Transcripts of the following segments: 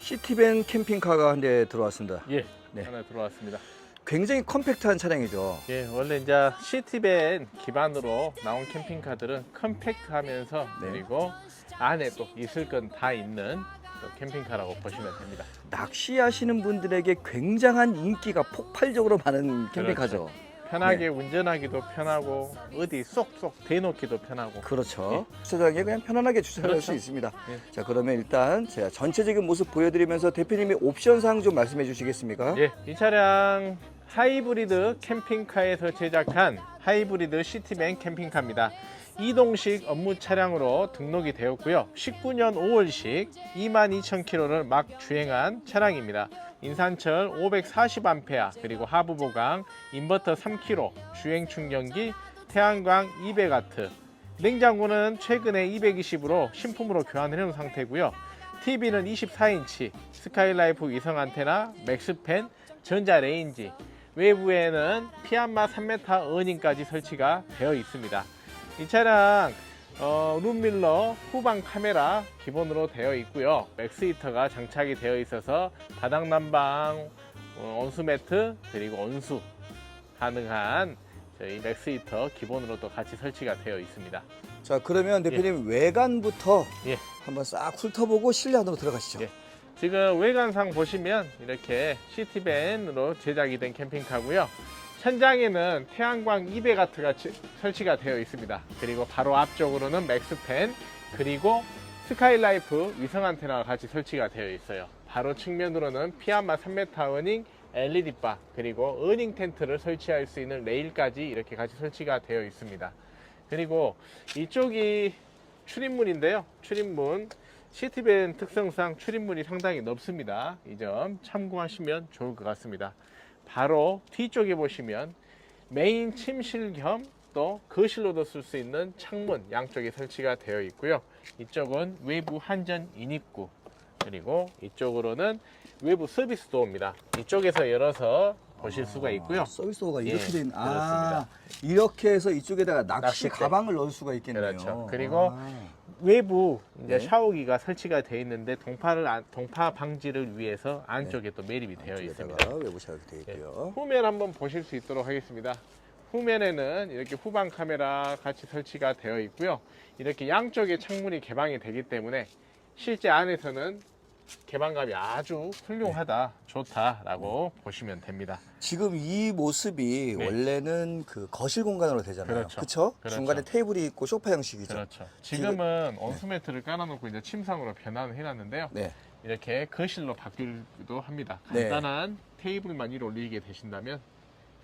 시티밴 캠핑카가 한 대 들어왔습니다. 예, 네. 하나 들어왔습니다. 굉장히 컴팩트한 차량이죠. 예, 원래 이제 시티밴 기반으로 나온 캠핑카들은 컴팩트하면서 네. 그리고 안에 또 있을 건 다 있는 또 캠핑카라고 보시면 됩니다. 낚시하시는 분들에게 굉장한 인기가 폭발적으로 많은 캠핑카죠. 편하게 네. 운전하기도 편하고 어디 쏙쏙 대놓기도 편하고 그렇죠. 주차장에 그냥 편안하게 주차할 그렇죠. 수 있습니다. 예. 자 그러면 일단 제가 전체적인 모습 보여드리면서 대표님이 옵션사항 좀 말씀해 주시겠습니까? 예, 이 차량 하이브리드 캠핑카에서 제작한 하이브리드 시티밴 캠핑카입니다. 이동식 업무 차량으로 등록이 되었고요. 19년 5월식 22,000km를 막 주행한 차량입니다. 인산철 540A 그리고 하부 보강, 인버터 3kg, 주행 충전기, 태양광 200W. 냉장고는 최근에 220으로 신품으로 교환을 해놓은 상태고요. TV는 24인치, 스카이라이프 위성 안테나, 맥스펜, 전자 레인지, 외부에는 피안마 3m 어닝까지 설치가 되어 있습니다. 이 차량 어, 룸밀러 후방 카메라 기본으로 되어 있고요. 맥스 히터가 장착이 되어 있어서 바닥 난방, 어, 온수 매트 그리고 온수 가능한 저희 맥스 히터 기본으로 또 같이 설치가 되어 있습니다. 자 그러면 대표님 외관부터 예. 한번 싹 훑어보고 실내 안으로 들어가시죠. 예. 지금 외관상 보시면 이렇게 시티밴으로 제작이 된 캠핑카고요. 천장에는 태양광 200W가 설치가 되어 있습니다. 그리고 바로 앞쪽으로는 맥스펜 그리고 스카이라이프 위성 안테나가 같이 설치가 되어 있어요. 바로 측면으로는 피아마 3m 어닝 LED 바 그리고 어닝 텐트를 설치할 수 있는 레일까지 이렇게 같이 설치가 되어 있습니다. 그리고 이쪽이 출입문인데요. 출입문 시티밴 특성상 출입문이 상당히 넓습니다. 이 점 참고하시면 좋을 것 같습니다. 바로 뒤쪽에 보시면 메인 침실 겸 또 거실로도 쓸 수 있는 창문 양쪽에 설치가 되어 있고요. 이쪽은 외부 한전 인입구 그리고 이쪽으로는 외부 서비스 도어입니다. 이쪽에서 열어서 보실 수가 있고요. 아, 서비스 도어가 예, 이렇게 된 아, 이렇게 해서 이쪽에다가 낚시 낚싯대. 가방을 넣을 수가 있겠네요. 그렇죠. 그리고 아, 외부 이제 네. 샤워기가 설치가 되어 있는데 동파를 안- 동파 방지를 위해서 안쪽에 또 매립이 되어 있습니다. 안쪽에다가 외부 샤워기 되어 예. 있고요. 후면 한번 보실 수 있도록 하겠습니다. 후면에는 이렇게 후방 카메라 같이 설치가 되어 있고요. 이렇게 양쪽에 창문이 개방이 되기 때문에 실제 안에서는 개방감이 아주 훌륭하다, 좋다라고 보시면 됩니다. 지금 이 모습이 네. 원래는 그 거실 공간으로 되잖아요. 그렇죠. 그렇죠? 그렇죠. 중간에 테이블이 있고 소파 형식이죠. 그렇죠. 지금은 온수매트를 깔아놓고 이제 침상으로 변환을 해놨는데요. 네. 이렇게 거실로 바뀌기도 합니다. 네. 간단한 테이블만 위로 올리게 되신다면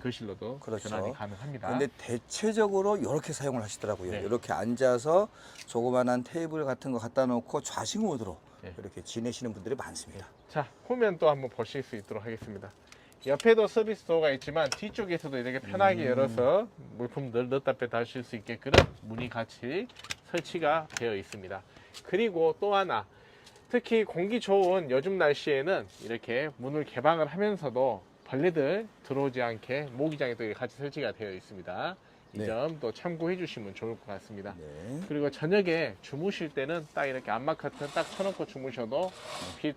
거실로도 그렇죠. 변환이 가능합니다. 근데 대체적으로 이렇게 사용을 하시더라고요. 네. 이렇게 앉아서 조그만한 테이블 같은 거 갖다 놓고 좌식 모드로 네. 이렇게 지내시는 분들이 많습니다. 자, 후면 또 한번 보실 수 있도록 하겠습니다. 옆에도 서비스 도어가 있지만 뒤쪽에서도 이렇게 편하게 음. 열어서 물품들 넣었다 뺐다 하실 수 있게끔 문이 같이 설치가 되어 있습니다. 그리고 또 하나 특히 공기 좋은 요즘 날씨에는 이렇게 문을 개방을 하면서도 벌레들 들어오지 않게 모기장에 또 같이 설치가 되어 있습니다. 이 네. 점또 참고해 주시면 좋을 것 같습니다. 네. 그리고 저녁에 주무실 때는 딱 이렇게 안마 커튼 딱 쳐놓고 주무셔도 빛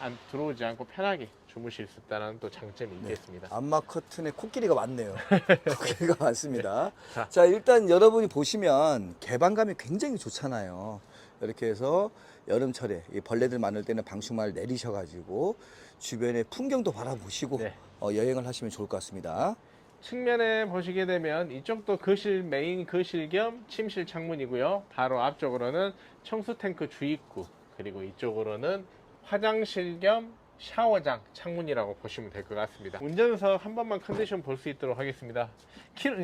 안 들어오지 않고 편하게 주무실 수 있다는 또 장점이 있겠습니다. 안마 커튼에 코끼리가 많네요. 코끼리가 많습니다. 자. 자, 일단 여러분이 보시면 개방감이 굉장히 좋잖아요. 이렇게 해서 여름철에 이 벌레들 많을 때는 방충망을 내리셔가지고 주변의 풍경도 바라보시고 네. 어, 여행을 하시면 좋을 것 같습니다. 측면에 보시게 되면 이쪽도 거실 메인 거실 겸 침실 창문이고요. 바로 앞쪽으로는 청수 탱크 주입구 그리고 이쪽으로는 화장실 겸 샤워장 창문이라고 보시면 될 것 같습니다. 운전석 한 번만 컨디션 볼 수 있도록 하겠습니다. 키로,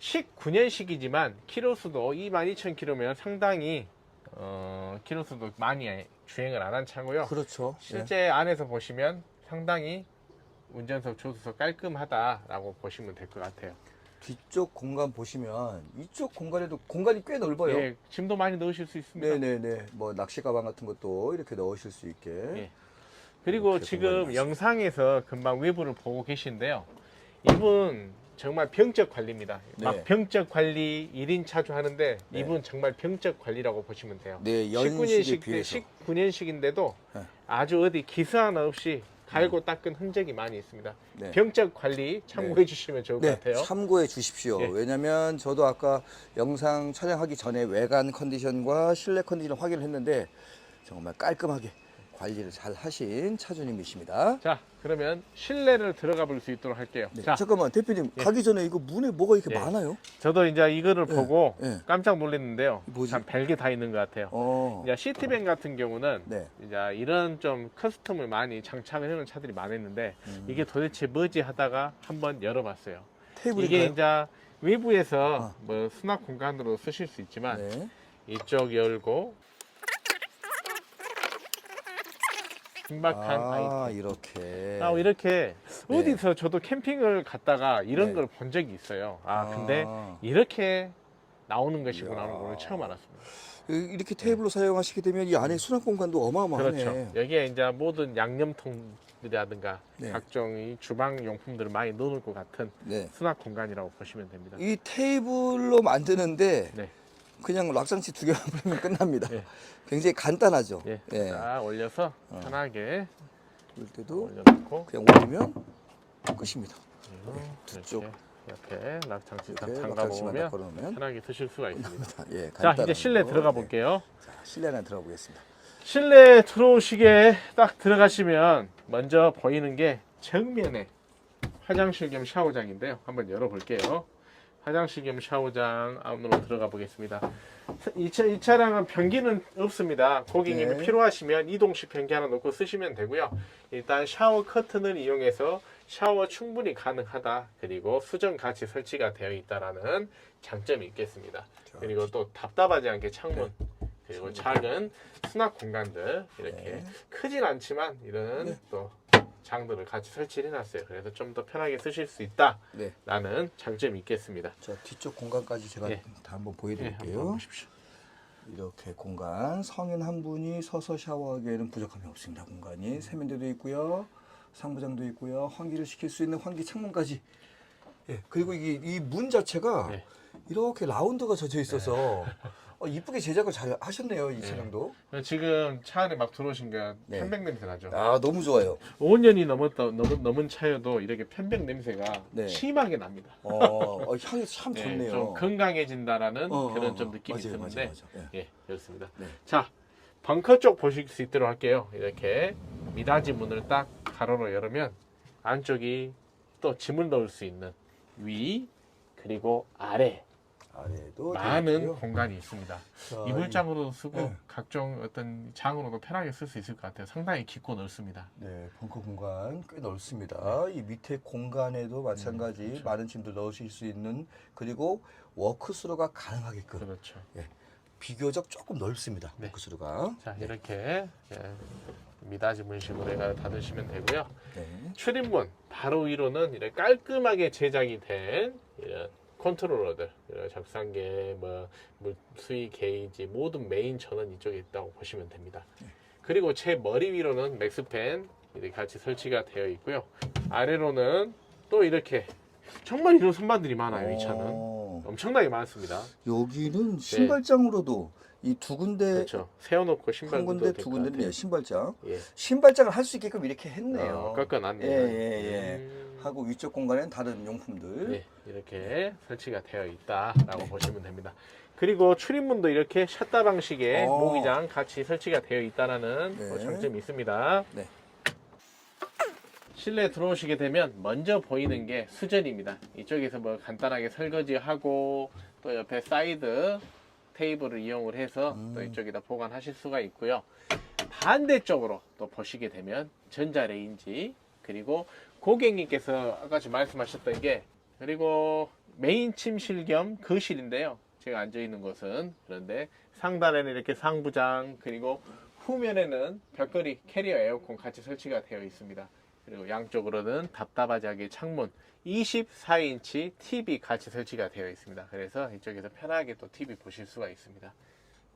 19년식이지만 키로수도 22,000km면 상당히 어, 키로수도 많이 주행을 안 한 차고요. 그렇죠. 실제 안에서 보시면 상당히 운전석 조수석 깔끔하다라고 보시면 될 것 같아요. 뒤쪽 공간 보시면 이쪽 공간에도 공간이 꽤 넓어요. 예, 짐도 많이 넣으실 수 있습니다. 네네네. 뭐 낚시 가방 같은 것도 이렇게 넣으실 수 있게. 예. 그리고 이렇게 지금. 영상에서 금방 외부를 보고 계신데요. 이분 정말 병적 관리입니다. 네. 막 병적 관리 1인 차주 하는데 네. 이분 정말 병적 관리라고 보시면 돼요. 네, 연식에 19년식 때 비해서. 19년식인데도 네. 아주 어디 기스 하나 없이 갈고 닦은 흔적이 많이 있습니다. 네. 병적 관리 참고해 주시면 좋을 것 네, 같아요. 참고해 주십시오. 예. 왜냐면 저도 아까 영상 촬영하기 전에 외관 컨디션과 실내 컨디션 확인을 했는데 정말 깔끔하게 관리를 잘 하신 차주님이십니다. 자, 그러면 실내를 들어가 볼 수 있도록 할게요. 네, 자, 잠깐만 대표님 예. 가기 전에 이거 문에 뭐가 이렇게 예. 많아요? 저도 이제 이거를 예, 보고 예. 깜짝 놀랐는데요. 뭐지? 참 별게 다 있는 것 같아요. 어, 이제 시티뱅 같은 경우는 네. 이제 이런 좀 커스텀을 많이 장착을 해놓은 차들이 많았는데 음. 이게 도대체 뭐지 하다가 한번 열어봤어요. 테이블인가요? 이게 이제 외부에서 아. 뭐 수납 공간으로 쓰실 수 있지만 네. 이쪽 열고 신박한 아 아 이템. 이렇게. 아, 이렇게 네. 어디서 저도 캠핑을 갔다가 이런 네. 걸 본 적이 있어요. 아, 근데 아. 이렇게 나오는 것이구나 하는. 걸 처음 알았습니다. 이- 이렇게 테이블로 사용하시게 되면 이 안에 수납 공간도 어마어마하네. 그렇죠. 여기에 이제 모든 양념통이라든가 네. 각종 이 주방 용품들을 많이 넣어놓을 것 같은 네. 수납 공간이라고 보시면 됩니다. 이 테이블로 만드는데 네. 그냥 락상치 두 개만 뿌리면 끝납니다. 예. 굉장히 간단하죠. 예. 예. 자, 올려서 어. 편하게 그럴 때도 올려놓고 그냥 올리면 끝입니다. 그리고 두 쪽. 이렇게, 이렇게 락장치 딱 이렇게 잠가 락상치만 딱 보면 걸어놓으면 편하게 드실 수가 있습니다. 예, 자, 간단한 이제 실내 거. 들어가 네. 볼게요. 자, 실내 안에 들어가 보겠습니다. 실내 들어오시게 딱 들어가시면 먼저 보이는 게 정면에 화장실 겸 샤워장인데요. 한번 열어볼게요. 화장실 겸 샤워장 안으로 들어가 보겠습니다. 이, 차, 이 차량은 변기는 없습니다. 고객님이 네. 필요하시면 이동식 변기 하나 놓고 쓰시면 되고요. 일단 샤워 커튼을 이용해서 샤워 충분히 가능하다. 그리고 수전 같이 설치가 되어 있다라는 장점이 있겠습니다. 그리고 또 답답하지 않게 창문 그리고 작은 수납 공간들 이렇게 네. 크진 않지만 이런 네. 또 장들을 같이 설치를 해놨어요. 그래서 좀 더 편하게 쓰실 수 있다라는 네. 장점이 있겠습니다. 자, 뒤쪽 공간까지 제가 예. 다 한번 네, 보여드릴게요. 보십시오. 이렇게 공간 성인 한 분이 서서 샤워하기에는 부족함이 없습니다. 공간이 세면대도 있고요, 상부장도 있고요, 환기를 시킬 수 있는 환기 창문까지. 예, 그리고 이게 이 문 자체가 네. 이렇게 라운드가 젖어 있어서 어, 이쁘게 제작을 잘 하셨네요 이 차량도. 지금 차 안에 막 들어오신 게 네. 편백 냄새 나죠. 아 너무 좋아요. 5년이 넘었다 넘은, 넘은 차여도 이렇게 편백 냄새가 네. 심하게 납니다. 어, 어, 향이 참 네, 좋네요. 좀 건강해진다라는 어, 그런 어, 좀 어. 느낌이 맞아요, 드는데 맞아요, 맞아요. 예. 예, 그렇습니다. 네. 자, 벙커 쪽 보실 수 있도록 할게요. 이렇게 미닫이 문을 딱 가로로 열으면 안쪽이 또 짐을 넣을 수 있는 위 그리고 아래 아래도 많은 되겠고요. 공간이 있습니다. 자, 이불장으로도 쓰고 네. 각종 어떤 장으로도 편하게 쓸 수 있을 것 같아요. 상당히 깊고 넓습니다. 네, 벙커 공간 꽤 넓습니다. 이 밑에 공간에도 마찬가지 음, 그렇죠. 많은 짐도 넣으실 수 있는 그리고 워크스루가 가능하게끔 그렇죠. 비교적 조금 넓습니다. 네. 워크스루가. 자, 이렇게 예, 미닫이 문식으로 해가 닫으시면 되고요. 네. 출입문 바로 위로는 이렇게 깔끔하게 제작이 된 이런 컨트롤러들, 적상계, 뭐 물- 수위 게이지 모든 메인 전원 이쪽에 있다고 보시면 됩니다. 그리고 제 머리 위로는 맥스팬 이렇게 같이 설치가 되어 있고요. 아래로는 또 이렇게 정말 이런 선반들이 많아요. 이 차는 어, 엄청나게 많습니다. 여기는 신발장으로도 이 두 군데 네. 그렇죠. 세워놓고 신발 한 군데 두 군데는 예, 신발장. 예, 신발장을 할 수 있게끔 이렇게 했네요. 어, 꺾어놨네요. 예, 예, 예. 음. 하고 위쪽 공간에는 다른 용품들. 네, 이렇게 설치가 되어 있다라고 보시면 됩니다. 그리고 출입문도 이렇게 샷다 방식의 어. 모기장 같이 설치가 되어 있다라는 네. 뭐 장점이 있습니다. 네. 실내 들어오시게 되면 먼저 보이는 게 수전입니다. 이쪽에서 뭐 간단하게 설거지하고 또 옆에 사이드 테이블을 이용을 해서 음. 또 이쪽에다 보관하실 수가 있고요. 반대쪽으로 또 보시게 되면 전자레인지 그리고 고객님께서 아까 지 말씀하셨던 게 그리고 메인 침실 겸 거실인데요. 제가 앉아 있는 곳은 그런데 상단에는 이렇게 상부장 그리고 후면에는 벽걸이 캐리어 에어컨 같이 설치가 되어 있습니다. 그리고 양쪽으로는 답답하지 않게 창문 24인치 TV 같이 설치가 되어 있습니다. 그래서 이쪽에서 편하게 또 TV 보실 수가 있습니다.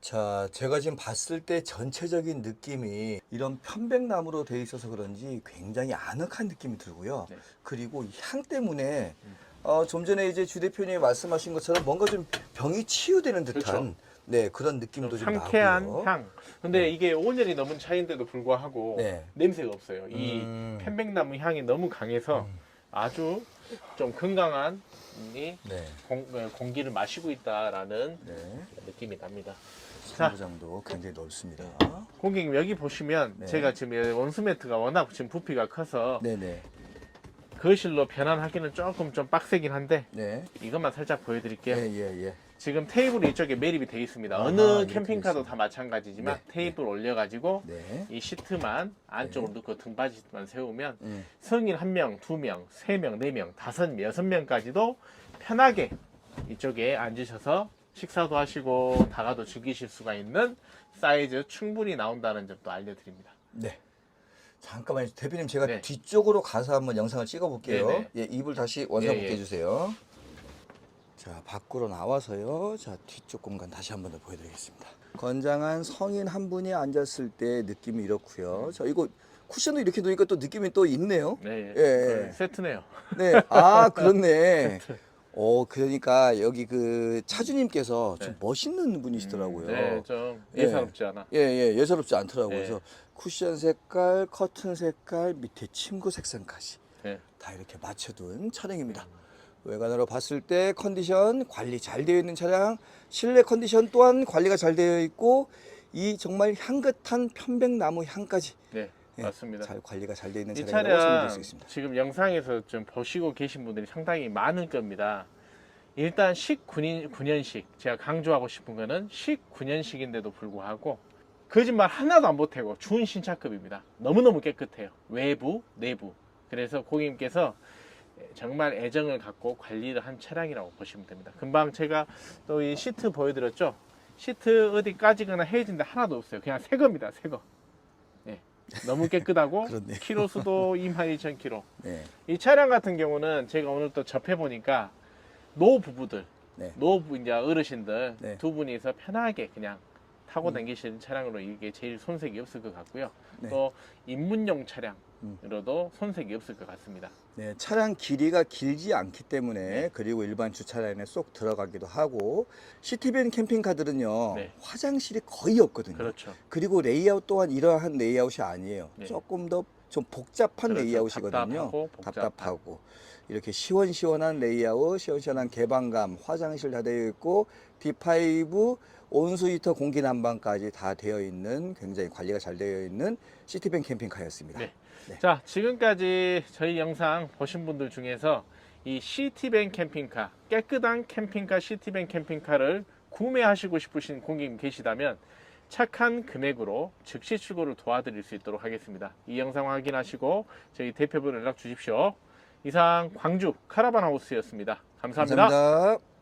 자, 제가 지금 봤을 때 전체적인 느낌이 이런 편백나무로 되어 있어서 그런지 굉장히 아늑한 느낌이 들고요. 네. 그리고 이향 때문에 음. 어, 좀 전에 이제 주 대표님이 말씀하신 것처럼 뭔가 좀 병이 치유되는 듯한 그렇죠. 네 그런 느낌도 좀 상쾌한 나고요. 향. 근데 네. 이게 5년이 넘은 차인데도 불구하고 네. 냄새가 없어요. 이 음. 편백나무 향이 너무 강해서 아주 좀 건강한 이 네, 공, 어, 공기를 마시고 있다라는 네. 느낌이 납니다. 자. 사무장도 굉장히 넓습니다. 고객님 여기 보시면 네. 제가 지금 이 원수 매트가 워낙 지금 부피가 커서 네, 네, 거실로 변환하기는 조금 좀 빡세긴 한데 네, 이것만 살짝 보여드릴게요. 예, 예, 예. 지금 테이블이 이쪽에 매립이 되어 있습니다. 아하, 어느 이렇게 캠핑카도. 다 마찬가지지만 네, 테이블 올려가지고 네. 이 시트만 안쪽으로 넣고 등받이만 세우면 음. 성인 한 명, 두 명, 세 명, 네 명, 다섯 명, 여섯 명까지도 편하게 이쪽에 앉으셔서 식사도 하시고 다가도 즐기실 수가 있는 사이즈 충분히 나온다는 점도 알려드립니다. 네. 잠깐만요. 대표님 제가 네. 뒤쪽으로 가서 한번 영상을 찍어 볼게요. 네네. 예, 이불 다시 원상복귀 예, 예. 해 주세요. 자, 밖으로 나와서요. 자, 뒤쪽 공간 다시 한 번 더 보여 드리겠습니다. 건장한 성인 한 분이 앉았을 때 느낌이 이렇고요. 자, 이거 쿠션도 이렇게 놓으니까 또 느낌이 또 있네요. 네, 예, 예. 세트네요. 네. 아, 그렇네. 어, 그러니까 여기 그 차주님께서 좀 네. 멋있는 분이시더라고요. 네, 좀 예. 예사롭지 않아. 예, 예, 예사롭지 않더라고요. 네. 그래서 쿠션 색깔, 커튼 색깔, 밑에 침구 색상까지 네. 다 이렇게 맞춰둔 차량입니다. 외관으로 봤을 때 컨디션 관리 잘 되어 있는 차량, 실내 컨디션 또한 관리가 잘 되어 있고 이 정말 향긋한 편백나무 향까지 네, 예, 맞습니다. 잘 관리가 잘 되어 있는 이 차량이라고 설명드릴 차량 수 있습니다. 지금 영상에서 좀 보시고 계신 분들이 상당히 많을 겁니다. 일단 19년, 9년식 제가 강조하고 싶은 거는 19년식인데도 불구하고 거짓말 하나도 안 보태고 준 신차급입니다. 너무너무 깨끗해요. 외부, 내부. 그래서 고객님께서 정말 애정을 갖고 관리를 한 차량이라고 보시면 됩니다. 금방 제가 또 이 시트 보여드렸죠. 시트 어디 까지거나 헤어진 데 하나도 없어요. 그냥 새 겁니다. 새 거. 네. 너무 깨끗하고. 키로 수도 22,000km. 네, 이 차량 같은 경우는 제가 오늘 또 접해 보니까 노 부부들, 네. 노 이제 어르신들 네. 두 분이서 편하게 그냥 타고 다니시는 차량으로 이게 제일 손색이 없을 것 같고요. 네. 또 입문용 음. 차량 으로도 손색이 없을 것 같습니다. 네, 차량 길이가 길지 않기 때문에 네. 그리고 일반 주차장에 쏙 들어가기도 하고 시티밴 캠핑카들은요 네. 화장실이 거의 없거든요. 그렇죠. 그리고 레이아웃 또한 이러한 레이아웃이 아니에요. 네. 조금 더 좀 복잡한 그렇죠. 레이아웃이거든요. 답답하고 복잡한. 답답하고 이렇게 시원시원한 레이아웃, 시원시원한 개방감, 화장실 다 되어 있고 D5 온수 히터 공기 난방까지 다 되어 있는 굉장히 관리가 잘 되어 있는 시티밴 캠핑카였습니다. 네. 네. 자, 지금까지 저희 영상 보신 분들 중에서 이 시티밴 캠핑카, 깨끗한 캠핑카 시티밴 캠핑카를 구매하시고 싶으신 고객님 계시다면 착한 금액으로 즉시 출고를 도와드릴 수 있도록 하겠습니다. 이 영상 확인하시고 저희 대표분 연락 주십시오. 이상 광주 카라반 하우스였습니다 감사합니다. 감사합니다.